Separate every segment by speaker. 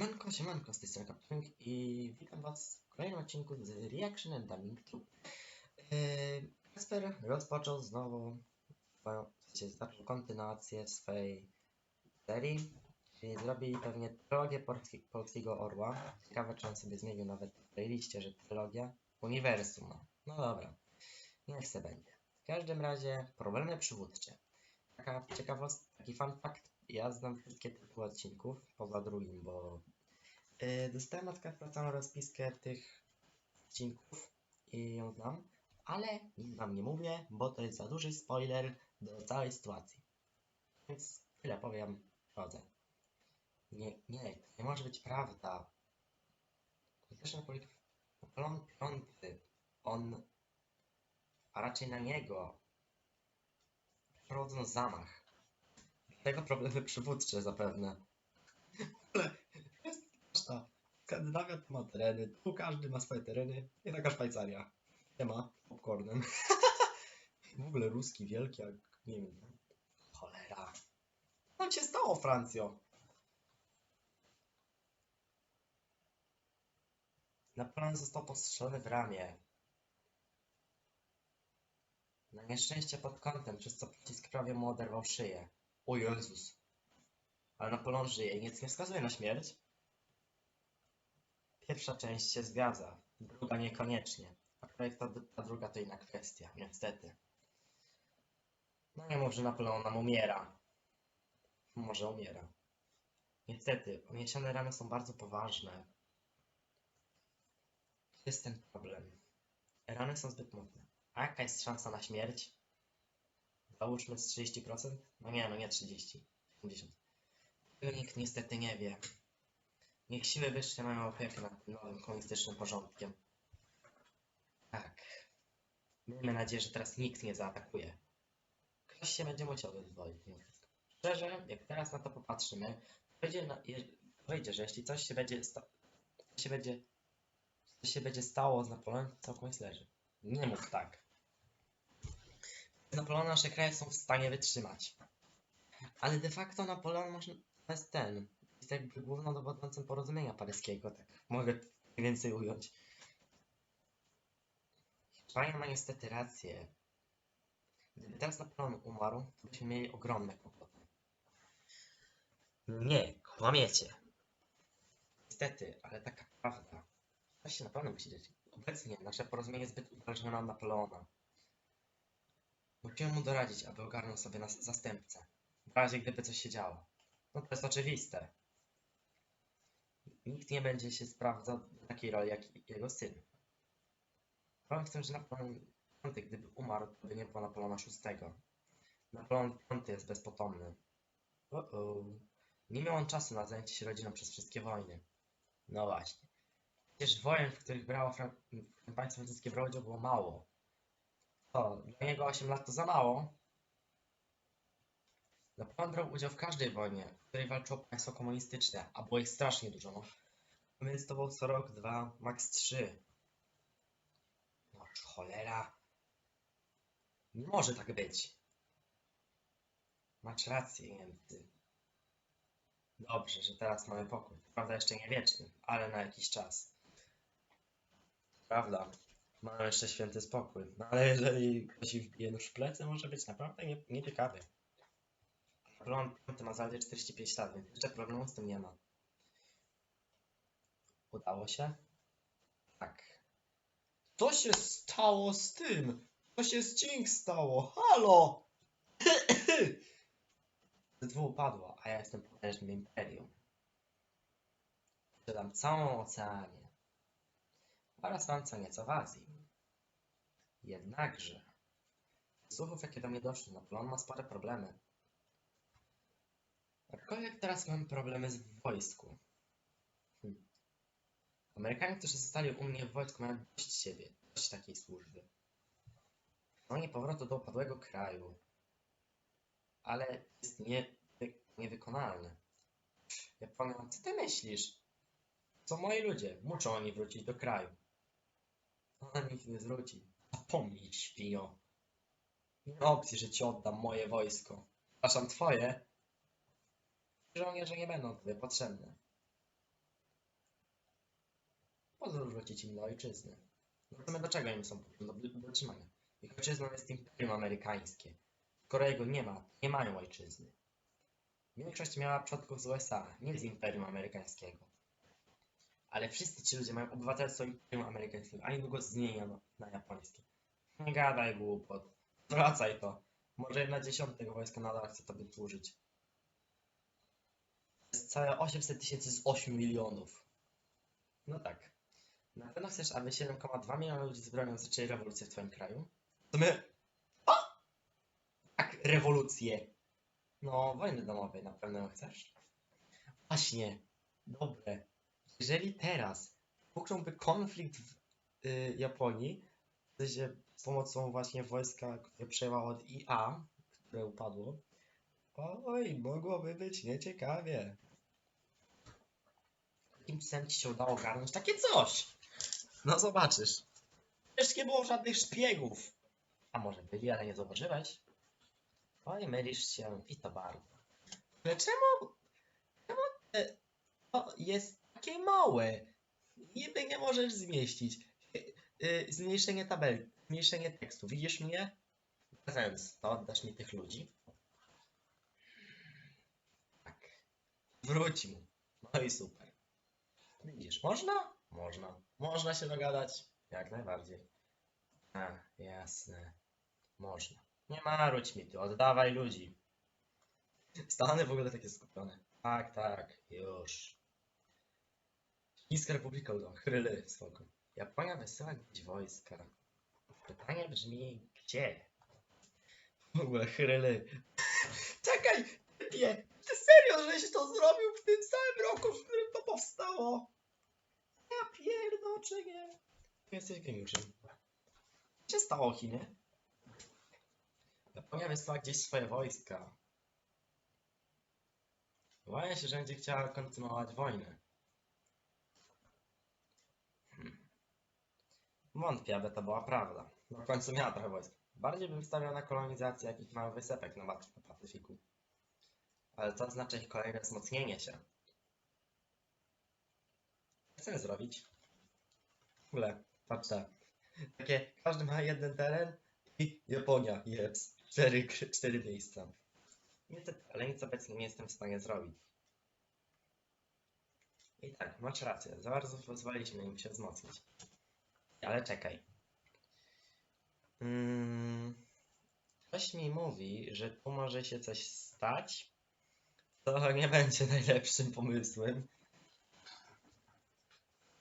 Speaker 1: Manko, siemanko, z tej strony Kapitling i witam was w kolejnym odcinku z Reaction and Dubbing 2. Yy, Kasper rozpoczął znowu swoją, w sensie zaczął kontynuację swojej serii, czyli zrobi pewnie trylogię polski, Polskiego Orła. Ciekawe, czy on sobie zmienił nawet w playliście, że trylogia uniwersum. No, no dobra, niech se będzie. W każdym razie problemy przywódcze. Taka ciekawostka, taki fun fact. Ja znam wszystkie tytuły odcinków, poza drugim, bo yy, dostałem od Kacpra całą rozpiskę tych odcinków i ją znam, ale nic wam nie mówię, bo to jest za duży spoiler do całej sytuacji. Więc tyle powiem, chodzę. Nie, nie, to nie może być prawda. Chociaż Napoleon Napoleon on, a raczej na niego, przeprowadzono zamach. Tego problemy przywódcze zapewne. Ale jest każda. Skandynawia to ma tereny, tu każdy ma swoje tereny, nie taka Szwajcaria. Nie ma popcornem. w ogóle ruski wielki, jak nie wiem. Cholera. Co tam się stało, Francjo? Napoleon został postrzelony w ramię. Na nieszczęście pod kątem, przez co pocisk prawie mu oderwał szyję. O Jezus. Ale Napoleon żyje nic nie wskazuje na śmierć. Pierwsza część się zgadza, druga niekoniecznie. A ta, ta druga to inna kwestia, niestety. No nie mów, że Napoleon nam umiera. Może umiera. Niestety, uniesione rany są bardzo poważne. To jest ten problem. Rany są zbyt mocne. A jaka jest szansa na śmierć? Załóżmy z 30%? No nie, no nie 30. 50. Tego nikt niestety nie wie. Niech siły wyższe mają opiekę nad tym nowym komunistycznym porządkiem. Tak. Miejmy nadzieję, że teraz nikt nie zaatakuje. Ktoś się będzie musiał wyzwolić. Szczerze, jak teraz na to popatrzymy, wyjdzie, na, wyjdzie że jeśli coś się będzie, sta, coś się będzie, coś się będzie stało z Napoleonem, to całkowicie leży. Nie mów tak. Napoleon nasze kraje są w stanie wytrzymać. Ale de facto Napoleon jest ten. Jest jakby głównodowodzącym porozumienia paryskiego, tak mogę więcej ująć. Hiszpania ma niestety rację. Gdyby teraz Napoleon umarł, to byśmy mieli ogromne kłopoty. Nie, kłamiecie. Niestety, ale taka prawda. Coś się naprawdę musi dziać. Obecnie nasze porozumienie jest zbyt uzależnione od Napoleona. Musimy mu doradzić, aby ogarnął sobie nas zastępcę. W razie gdyby coś się działo. No to jest oczywiste. Nikt nie będzie się sprawdzał w takiej roli jak jego syn. Problem w tym, że Napoleon V, gdyby umarł, to by nie było Napoleona VI. Napoleon V jest bezpotomny. Uh -oh. Nie miał on czasu na zajęcie się rodziną przez wszystkie wojny. No właśnie. Przecież wojen, w których brało Fran w którym państwo francuskie brało udział, było mało. Co, dla niego 8 lat to za mało? Napoleon brał udział w każdej wojnie, w której walczyło państwo komunistyczne, a było ich strasznie dużo. No. Więc to co rok, dwa, max trzy. No cholera. Nie może tak być. Masz rację, Niemcy. Dobrze, że teraz mamy pokój. Prawda jeszcze nie wieczny, ale na jakiś czas. Prawda. Mamy jeszcze święty spokój. No ale jeżeli ktoś wbije nóż w plecy, może być naprawdę nie, nieciekawy. Napoleon V ma zaledwie 45 lat, więc jeszcze problemu z tym nie ma. Udało się? Tak. Co się stało z tym? Co się z Cink stało? Halo! Z dwóch upadło, a ja jestem potężnym imperium. Posiadam całą oceanię. Co nieco w Azji. Jednakże, słuchów jakie do mnie doszły, Napoleon ma spore problemy. Aczkolwiek teraz mam problemy z wojsku. Hm. Amerykanie, którzy zostali u mnie w wojsku, mają dość siebie, dość takiej służby. Oni powrotu do upadłego kraju. Ale jest nie, niewykonalne. Japonia, co ty myślisz? Co moi ludzie? Muszą oni wrócić do kraju. Ona nic nie zwróci. Zapomnij, świnio. Nie ma opcji, że ci oddam moje wojsko. Przepraszam, twoje. Żołnierze nie będą tobie potrzebne. po co wrócić im do ojczyzny? To my do czego im są potrzebne? Do, do trzymania. Ich ojczyzną jest Imperium Amerykańskie. Skoro jego nie ma, nie mają ojczyzny. Większość miała przodków z USA, nie z Imperium Amerykańskiego. Ale wszyscy ci ludzie mają obywatelstwo Imperium Amerykańskiego, a niedługo zmienią na, na japońskie. Nie gadaj głupot. Wracaj to. Może jedna dziesiąta tego wojska nadal chce tobie służyć. To jest całe 800 tysięcy z 8 milionów. No tak. Na pewno chcesz, aby 7,2 miliona ludzi z bronią zaczęli rewolucję w twoim kraju? To my... O! Tak, rewolucję. No, wojny domowej na pewno chcesz? Właśnie. Dobre. Jeżeli teraz wybuchnąłby konflikt w y, Japonii, w z pomocą właśnie wojska, które przejęła od IA, które upadło, oj, mogłoby być nieciekawie. Jakim cudem ci się udało ogarnąć takie coś? No zobaczysz. Przecież nie było żadnych szpiegów. A może byli, ale nie zauważyłeś? Oj, mylisz się i to bardzo. Ale czemu? Czemu e, to jest takie małe? Niby nie możesz zmieścić. E, e, Zmniejszenie tabeli, zmniejszenie tekstu. Widzisz mnie? Sens, to oddasz mi tych ludzi. Tak. Wróć mu. No i super. Widzisz, można? Można. Można się dogadać? Jak najbardziej. A, jasne. Można. Nie marudź mi tu, oddawaj ludzi. Stany w ogóle takie skupione. Tak, tak, już. Chińska Republika Udon, chryly, spoko. Japonia wysyła gdzieś wojska. Pytanie brzmi, gdzie? W ogóle chryly. Czekaj, nie, ty serio, żeś to zrobił w tym samym roku, w którym to powstało? Ja pierdoczę, nie. Jesteś geniuszem. Co się stało, Chiny? Japonia wysłała gdzieś swoje wojska. Obawiam się, że będzie chciała kontynuować wojnę. Wątpię, aby to była prawda. No w końcu miała trochę wojsk. Bardziej bym stawiał na kolonizację jakichś małych wysepek na, Pacyfiku. Ale to oznacza ich kolejne wzmocnienie się. Co chcemy zrobić? W ogóle, patrzcie. Takie, każdy ma jeden teren i Japonia jest. Cztery, cztery miejsca. Niestety, ale nic obecnie nie jestem w stanie zrobić. I tak, masz rację, za bardzo pozwoliliśmy im się wzmocnić. Ale czekaj. Mm, coś mi mówi, że tu może się coś stać. To nie będzie najlepszym pomysłem.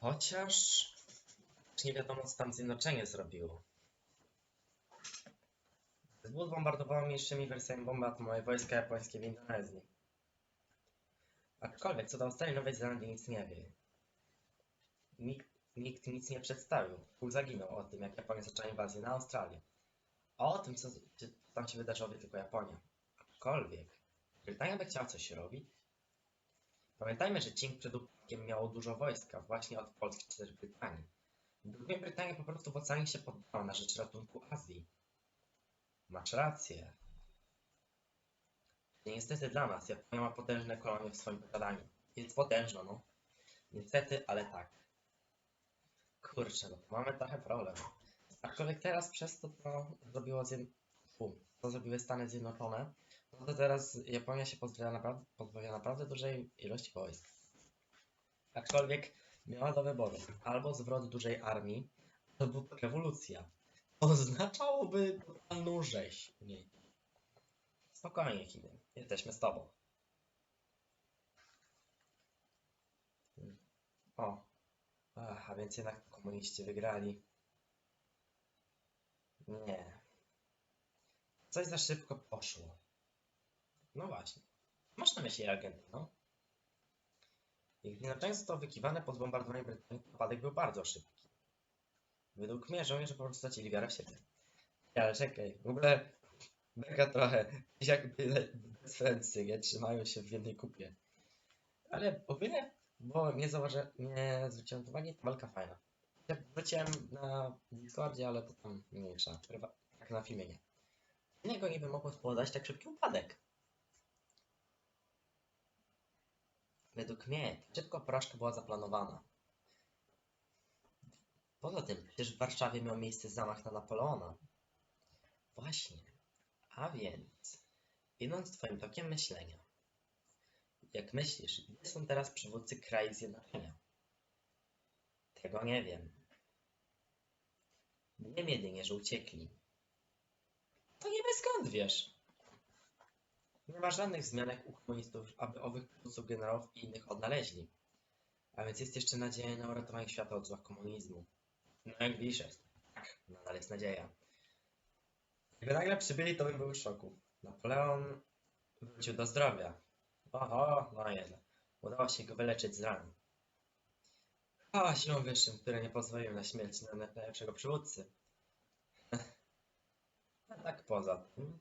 Speaker 1: Chociaż nie wiadomo, co tam zjednoczenie zrobiło. Zbud bombardowało mniejszymi wersjami bomby atomowej wojska japońskie w Indonezji. Aczkolwiek co do Australii Nowej Zelandii nic nie wie. Nikt, nikt nic nie przedstawił. Pół zaginął o tym, jak Japonia zaczęła inwazję na Australię. A o tym, co, tam się wydarzyło, wie tylko Japonia. Aczkolwiek Brytania by chciała coś robić. Pamiętajmy, że Qing przed upadkiem miało dużo wojska, właśnie od Polski czy też Brytanii. Drugie Brytania po prostu w oceanie się poddała na rzecz ratunku Azji. Masz rację. Niestety dla nas Japonia ma potężne kolonie w swoim posiadaniu. Jest potężna, no. Niestety, ale tak. Kurczę, no mamy trochę problem. Aczkolwiek teraz przez to, co zrobiło zjed... Fu, co zrobiły Stany Zjednoczone, no to teraz Japonia się pozbawia pozbawia naprawdę dużej ilości wojsk. Aczkolwiek miała do wyboru albo zwrot dużej armii, albo rewolucja. Oznaczałoby totalną rzeź w niej. Spokojnie, Chiny. Jesteśmy z tobą. O. Ach, a więc jednak komuniści wygrali. Nie. Coś za szybko poszło. No właśnie. Masz na myśli Argentyną? Ich zjednoczenie zostało wykiwane po zbombardowaniu Brytanii. Upadek był bardzo szybki. Według mnie żołnierze po prostu stracili wiarę w siebie. Ale czekaj, w ogóle mega trochę, jakby bez Francji, nie trzymają się w jednej kupie. Ale ogólnie, bo nie zauważy, nie zwróciłem uwagi, walka fajna. Ja wróciłem na Discordzie, ale to tam mniejsza, prywa- tak na filmie nie. Innego niby mogło spowodować tak szybki upadek. Według mnie szybko porażka była zaplanowana. Poza tym, przecież w Warszawie miał miejsce zamach na Napoleona. Właśnie. A więc, idąc twoim tokiem myślenia, jak myślisz, gdzie są teraz przywódcy krajów zjednoczenia? Tego nie wiem. Wiem jedynie, że uciekli. To nie bez skąd wiesz. Nie ma żadnych wzmianek u komunistów, aby owych przywódców generałów i innych odnaleźli. A więc jest jeszcze nadzieja na uratowanie świata od zła komunizmu. No jak widzisz. Tak, nadal jest nadzieja. Gdyby nagle przybyli, to bym był w szoku. Napoleon wrócił do zdrowia. Oho, no nieźle. Udało się go wyleczyć z ran. O, siłą wyższym, które nie pozwoliły na śmierć na najlepszego przywódcy. A tak poza tym...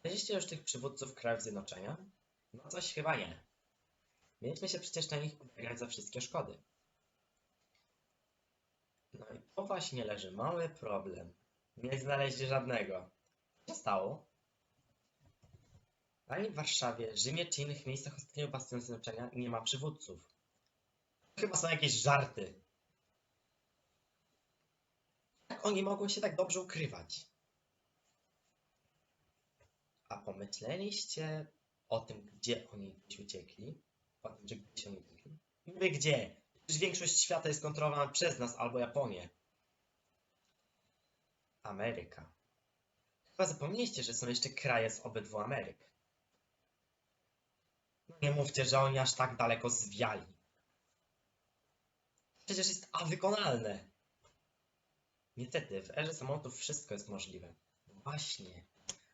Speaker 1: Znaleźliście już tych przywódców krajów zjednoczenia? No coś chyba nie. Mieliśmy się przecież na nich ubiegać za wszystkie szkody. No i tu właśnie leży mały problem. Nie znaleźli żadnego. Co się stało? Ani w Warszawie, Rzymie czy innych miejscach ostatniego bastionu zjednoczenia nie ma przywódców. Chyba są jakieś żarty. Jak oni mogą się tak dobrze ukrywać? A pomyśleliście o tym, gdzie oni gdzieś uciekli? O tym, gdzieś oni uciekli? Niby gdzie? Przecież większość świata jest kontrolowana przez nas albo Japonię. Ameryka. Chyba zapomnieliście, że są jeszcze kraje z obydwu Ameryk. No nie mówcie, że oni aż tak daleko zwiali. Przecież jest a wykonalne. Niestety, w erze samolotów wszystko jest możliwe. Właśnie.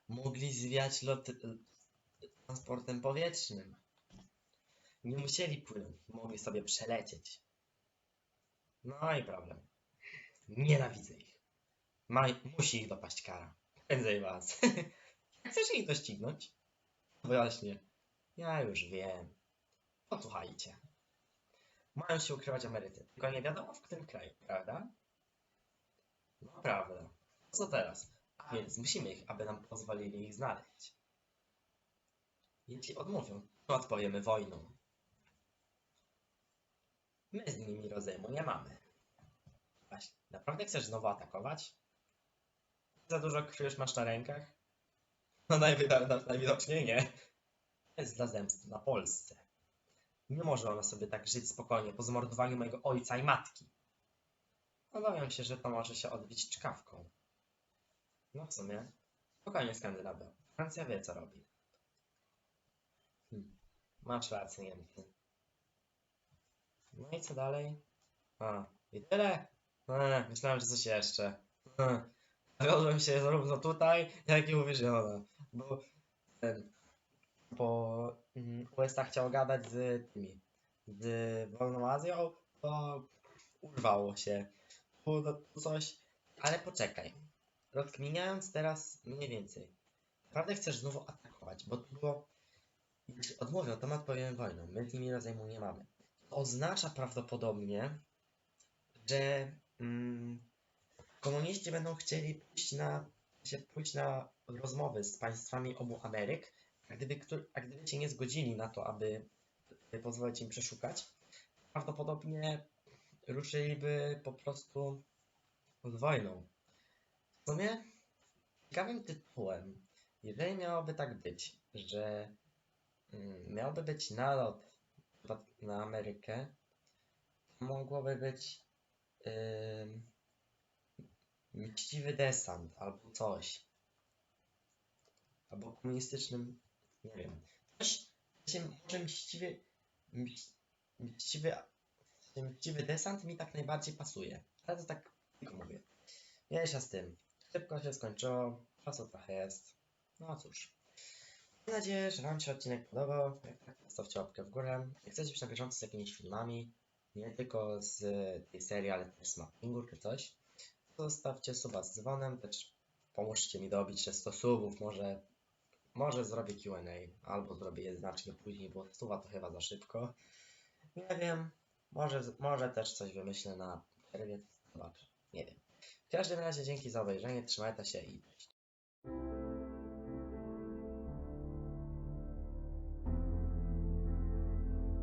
Speaker 1: Mogli zwiać lot transportem powietrznym. Nie musieli płynąć, mogli sobie przelecieć. No i problem. Nienawidzę ich. Musi ich dopaść kara. Prędzej was. Chcesz ich doścignąć? Właśnie. Ja już wiem. Posłuchajcie. Mają się ukrywać Amerycy. Tylko nie wiadomo w którym kraju, prawda? No prawda. Co teraz? A więc musimy ich, aby nam pozwolili ich znaleźć. Jeśli odmówią, to odpowiemy wojną. My z nimi rozejmu nie mamy. Właśnie, naprawdę chcesz znowu atakować? Za dużo krwi już masz na rękach? No najwidoczniej nie. To jest dla zemsty na Polsce. Nie może ona sobie tak żyć spokojnie po zamordowaniu mojego ojca i matki. Obawiam się, że to może się odbić czkawką. No w sumie, spokojnie Skandynawia. Francja wie co robi. Hmm. Masz rację, Niemcy. No i co dalej? A, i tyle? Eee, myślałem, że coś jeszcze. Eee, Zawiodłem się zarówno tutaj, jak i uwierzono. Bo ten, bo mm, USA chciał gadać z tymi, z Wolną Azją, to urwało się. Tu, tu coś, ale poczekaj. Rozkminiając teraz mniej więcej. Naprawdę chcesz znowu atakować, bo to było... Jeśli odmówią, to my odpowiemy wojną. My z nimi rozejmu nie mamy. To oznacza prawdopodobnie, że mm, komuniści będą chcieli pójść na, się pójść na rozmowy z państwami obu Ameryk, a gdyby, a gdyby się nie zgodzili na to, aby aby pozwolić im przeszukać, prawdopodobnie ruszyliby po prostu z wojną. W sumie ciekawym tytułem, jeżeli miałoby tak być, że mm, miałby być nalot na- Amerykę, to mogłoby być ym, mściwy desant albo coś. Albo komunistycznym, nie wiem. Coś, się może mściwy, mś- mściwy, mściwy desant mi tak najbardziej pasuje. Ale to tak tylko mówię. Mniejsza z tym. Szybko się skończyło, czasu trochę jest. No cóż. Mam nadzieję, że Wam się odcinek podobał. Jak tak, zostawcie łapkę w górę. Jak chcecie być na bieżąco z jakimiś filmami, nie tylko z tej serii, ale też z mappingu czy coś, to zostawcie suba z dzwonem, też pomóżcie mi dobić te 100 subów, może, może zrobię Q&A, albo zrobię je znacznie później, bo stuwa to chyba za szybko. Nie wiem, może, może też coś wymyślę na przerwie, zobaczę, nie wiem. W każdym razie dzięki za obejrzenie, trzymajcie się i cześć.